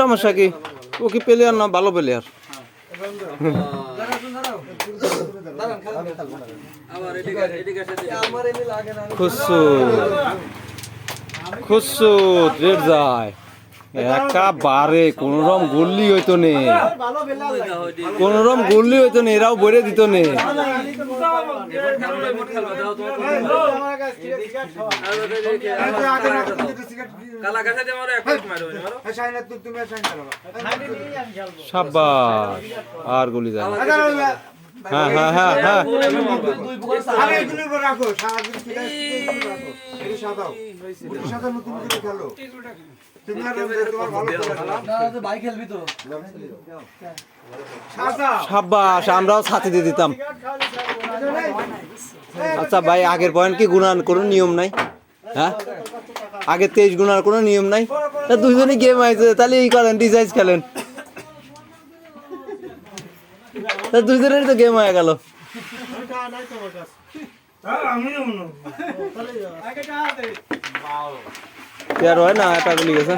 সমস্যা কি? ও কি প্লেয়ার না ভালো প্লেয়ার খুশু খুশু রেড যায়। একেবারে কোন রকম গুল্লি হইতো নে। ভালো বেলা লাগে কোন রকম গুল্লি হইতো নে এরাও বইরে দিত নে। সাব্বাস আর গুলি যায়। হ্যাঁ হ্যাঁ হ্যাঁ হ্যাঁ। সাব্বাস আমরাও ছাতি দিয়ে দিতাম। আচ্ছা ভাই আগের পয়েন্ট কি গুণার কোনো নিয়ম নাই? হ্যাঁ? আগে তেইশ গুণার কোনো নিয়ম নাই? তা দুইজনে গেম আছে তাহলে এই করেন ডিজাইজ খেলেন। তা দুইজনের তো গেম হয়ে গেল আর হয়। না এটা গুলি গেছে